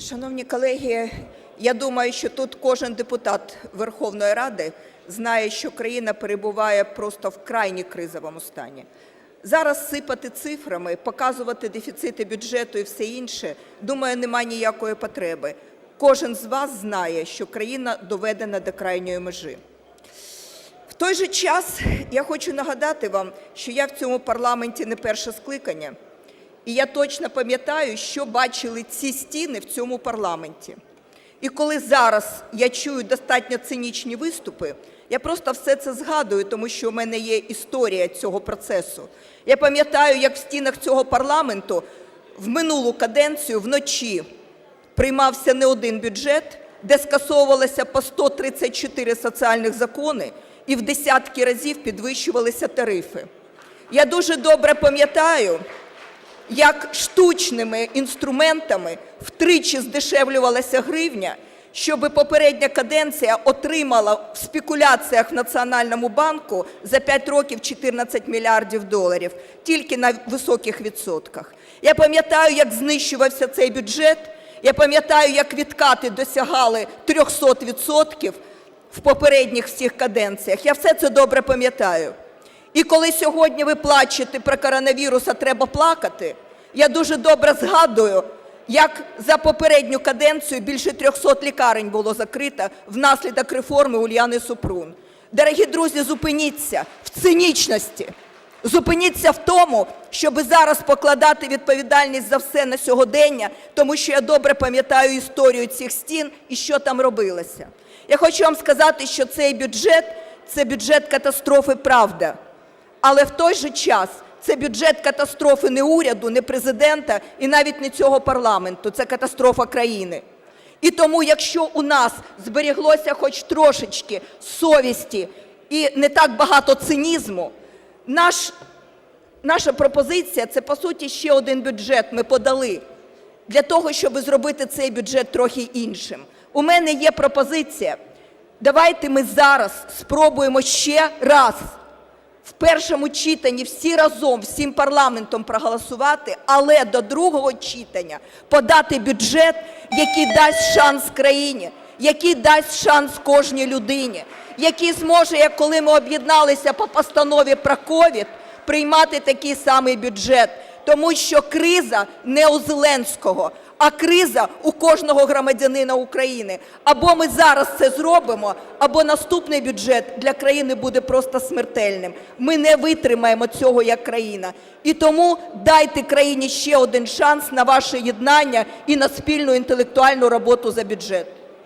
Шановні колеги, я думаю, що тут кожен депутат Верховної Ради знає, що країна перебуває просто в крайні кризовому стані. Зараз сипати цифрами, показувати дефіцити бюджету і все інше, думаю, немає ніякої потреби. Кожен з вас знає, що країна доведена до крайньої межі. В той же час я хочу нагадати вам, що я в цьому парламенті не перше скликання, і я точно пам'ятаю, що бачили ці стіни в цьому парламенті. І коли зараз я чую достатньо цинічні виступи, я просто все це згадую, тому що у мене є історія цього процесу. Я пам'ятаю, як в стінах цього парламенту в минулу каденцію вночі приймався не один бюджет, де скасовувалося по 134 соціальних закони і в десятки разів підвищувалися тарифи. Я дуже добре пам'ятаю, як штучними інструментами втричі здешевлювалася гривня, щоб попередня каденція отримала в спекуляціях в Національному банку за 5 років 14 мільярдів доларів тільки на високих відсотках. Я пам'ятаю, як знищувався цей бюджет. Я пам'ятаю, як відкати досягали 300% в попередніх всіх каденціях. Я все це добре пам'ятаю. І коли сьогодні ви плачете про коронавірус, а треба плакати, я дуже добре згадую, як за попередню каденцію більше 300 лікарень було закрито внаслідок реформи Ульяни Супрун. Дорогі друзі, зупиніться в цинічності. Зупиніться в тому, щоб зараз покладати відповідальність за все на сьогодення, тому що я добре пам'ятаю історію цих стін і що там робилося. Я хочу вам сказати, що цей бюджет це бюджет катастрофи, правда. Але в той же час це бюджет катастрофи не уряду, не президента і навіть не цього парламенту. Це катастрофа країни. І тому, якщо у нас зберіглося хоч трошечки совісті і не так багато цинізму, наш, наша пропозиція це по суті ще один бюджет. Ми подали для того, щоб зробити цей бюджет трохи іншим. У мене є пропозиція. Давайте ми зараз спробуємо ще раз в першому читанні всі разом, всім парламентом проголосувати, але до другого читання подати бюджет, який дасть шанс країні, який дасть шанс кожній людині, який зможе, як коли ми об'єдналися по постанові про ковід, приймати такий самий бюджет. Тому що криза не у Зеленського, а криза у кожного громадянина України. Або ми зараз це зробимо, або наступний бюджет для країни буде просто смертельним. Ми не витримаємо цього як країна. І тому дайте країні ще один шанс на ваше єднання і на спільну інтелектуальну роботу за бюджет.